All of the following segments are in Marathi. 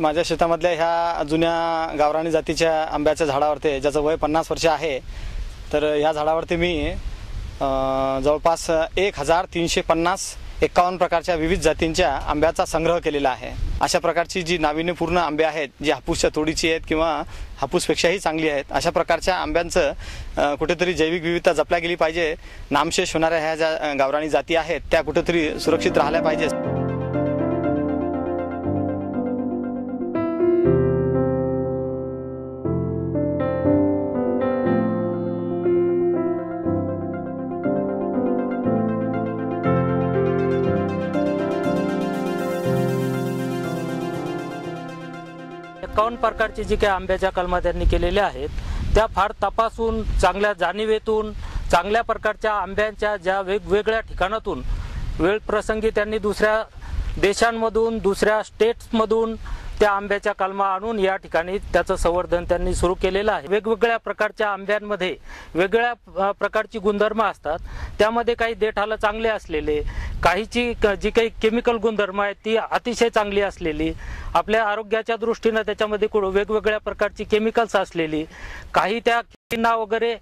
माझ्या शेतामधल्या ह्या जुन्या गावराणी जातीच्या आंब्याच्या झाडावरती ज्याचं वय पन्नास वर्ष आहे तर ह्या झाडावरती मी जवळपास एक हजार तीनशे पन्नास एकावन्न प्रकारच्या विविध जातींच्या आंब्याचा संग्रह केलेला आहे. अशा प्रकारची जी नाविन्यपूर्ण आंबे आहेत जी हापूसच्या तोडीची आहेत किंवा हापूसपेक्षाही चांगली आहेत अशा प्रकारच्या आंब्यांचं कुठेतरी जैविक विविधता जपल्या गेली पाहिजे. नामशेष होणाऱ्या ह्या ज्या गावराणी जाती आहेत त्या कुठेतरी सुरक्षित राहिल्या पाहिजे एकावन्न प्रकारची जी काही आंब्याच्या कलमा त्यांनी केलेल्या आहेत त्या फार तपासून चांगल्या जाणीवेतून चांगल्या प्रकारच्या आंब्यांच्या ज्या वेगवेगळ्या ठिकाणातून वेळ प्रसंगी त्यांनी दुसऱ्या देशांमधून दुसऱ्या स्टेट्समधून त्या आंब्याच्या कलमा आणून या ठिकाणी त्याचं संवर्धन त्यांनी सुरू केलेलं आहे. वेगवेगळ्या प्रकारच्या आंब्यांमध्ये वेगळ्या प्रकारची गुणधर्म असतात. त्यामध्ये काही देठाला चांगले असलेले काहीची क- जी काही केमिकल गुणधर्म आहेत ती अतिशय चांगली असलेली आपल्या आरोग्याच्या दृष्टीनं त्याच्यामध्ये वेगवेगळ्या प्रकारची केमिकल्स असलेली काही त्या किडींना वगैरे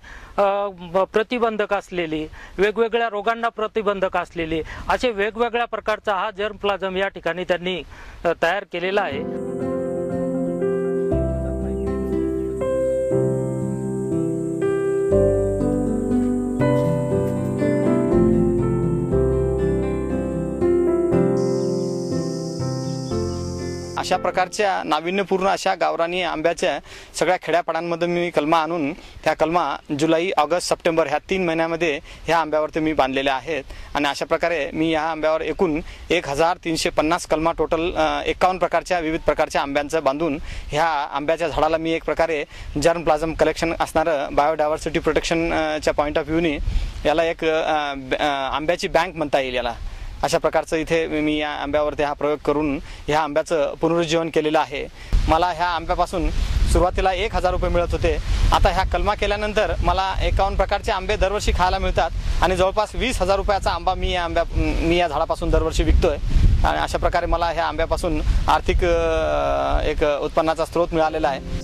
प्रतिबंधक असलेली वेगवेगळ्या रोगांना प्रतिबंधक असलेली असे वेगवेगळ्या प्रकारचा हा जर्म प्लाझम या ठिकाणी त्यांनी तयार केलेला आहे. अशा प्रकारच्या नाविन्यपूर्ण अशा गावरानी आंब्याच्या सगळ्या खेड्यापाड्यांमध्ये मी कलमा आणून त्या कलमा जुलै ऑगस्ट सप्टेंबर ह्या तीन महिन्यामध्ये ह्या आंब्यावरती मी बांधलेल्या आहेत. आणि अशा प्रकारे मी ह्या आंब्यावर एकूण एक हजार तीनशे पन्नास कलमा टोटल एकावन्न प्रकारच्या विविध प्रकारच्या आंब्यांचं बांधून ह्या आंब्याच्या झाडाला मी एक प्रकारे जर्म प्लाझम कलेक्शन असणारं बायोडायव्हर्सिटी प्रोटेक्शनच्या पॉईंट ऑफ व्ह्यूनी याला एक आंब्याची बँक म्हणता येईल याला. अशा प्रकारचं इथे मी या आंब्यावरती हा प्रयोग करून ह्या आंब्याचं पुनरुज्जीवन केलेलं आहे. मला ह्या आंब्यापासून सुरुवातीला एक हजार रुपये मिळत होते. आता ह्या कलमा केल्यानंतर मला एकावन्न प्रकारचे आंबे दरवर्षी खायला मिळतात आणि जवळपास वीस हजार रुपयाचा आंबा मी या आंब्या मी या झाडापासून दरवर्षी विकतोय. आणि अशा प्रकारे मला ह्या आंब्यापासून आर्थिक एक उत्पन्नाचा स्रोत मिळालेला आहे.